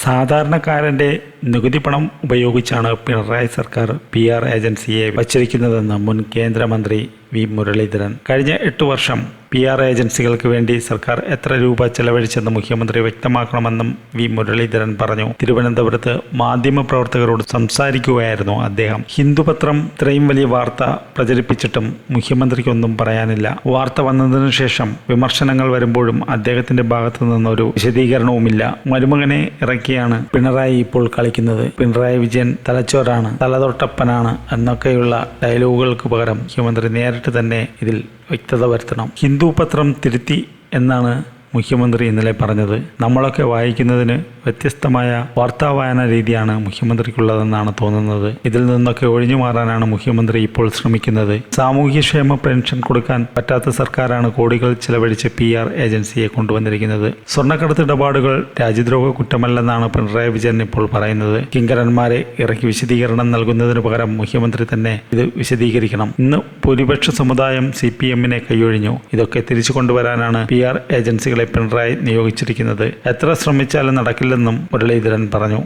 സാധാരണക്കാരന്റെ നികുതി പണം ഉപയോഗിച്ചാണ് പിണറായി സർക്കാർ പി ആർ ഏജൻസിയെ വച്ചിരിക്കുന്നതെന്ന് മുൻ കേന്ദ്രമന്ത്രി വി മുരളീധരൻ. കഴിഞ്ഞ എട്ട് വർഷം പി ആർ ഏജൻസികൾക്ക് വേണ്ടി സർക്കാർ എത്ര രൂപ ചെലവഴിച്ചെന്ന് മുഖ്യമന്ത്രി വ്യക്തമാക്കണമെന്നും വി മുരളീധരൻ പറഞ്ഞു. തിരുവനന്തപുരത്ത് മാധ്യമപ്രവർത്തകരോട് സംസാരിക്കുകയായിരുന്നു അദ്ദേഹം. ഹിന്ദുപത്രം ഇത്രയും വലിയ വാർത്ത പ്രചരിപ്പിച്ചിട്ടും മുഖ്യമന്ത്രിക്കൊന്നും പറയാനില്ല. വാർത്ത വന്നതിനു ശേഷം വിമർശനങ്ങൾ വരുമ്പോഴും അദ്ദേഹത്തിന്റെ ഭാഗത്തു നിന്നൊരു വിശദീകരണവുമില്ല. മരുമകനെ ഇറക്കിയാണ് പിണറായി ഇപ്പോൾ കളിക്കുന്നത്. പിണറായി വിജയൻ തലച്ചോറാണ് തലതൊട്ടപ്പനാണ് എന്നൊക്കെയുള്ള ഡയലോഗുകൾക്ക് പകരം മുഖ്യമന്ത്രി നേരിട്ട് തന്നെ ഇതിൽ വ്യക്തത വരുത്തണം. ഹിന്ദു പത്രം തിരുത്തി എന്നാണ് മുഖ്യമന്ത്രി ഇന്നലെ പറഞ്ഞത്. നമ്മളൊക്കെ വായിക്കുന്നതിന് വ്യത്യസ്തമായ വാർത്താ വായന രീതിയാണ് മുഖ്യമന്ത്രിക്കുള്ളതെന്നാണ് തോന്നുന്നത്. ഇതിൽ നിന്നൊക്കെ ഒഴിഞ്ഞു മാറാനാണ് മുഖ്യമന്ത്രി ഇപ്പോൾ ശ്രമിക്കുന്നത്. സാമൂഹ്യക്ഷേമ പെൻഷൻ കൊടുക്കാൻ പറ്റാത്ത സർക്കാരാണ് കോടികൾ ചെലവഴിച്ച് പി ആർ ഏജൻസിയെ കൊണ്ടുവന്നിരിക്കുന്നത്. സ്വർണക്കടത്ത് ഇടപാടുകൾ രാജ്യദ്രോഹ കുറ്റമല്ലെന്നാണ് പിണറായി വിജയൻ ഇപ്പോൾ പറയുന്നത്. കിങ്കരന്മാരെ ഇറക്കി വിശദീകരണം നൽകുന്നതിന് പകരം മുഖ്യമന്ത്രി തന്നെ ഇത് വിശദീകരിക്കണം. ഇന്ന് ഭൂരിപക്ഷ സമുദായം സി പി എമ്മിനെ കൈയൊഴിഞ്ഞു. ഇതൊക്കെ തിരിച്ചു കൊണ്ടുവരാനാണ് പി ആർ ഏജൻസികളെ പിണറായി നിയോഗിച്ചിരിക്കുന്നത്. എത്ര ശ്രമിച്ചാലും നടക്കില്ലെന്നും മുരളീധരൻ പറഞ്ഞു.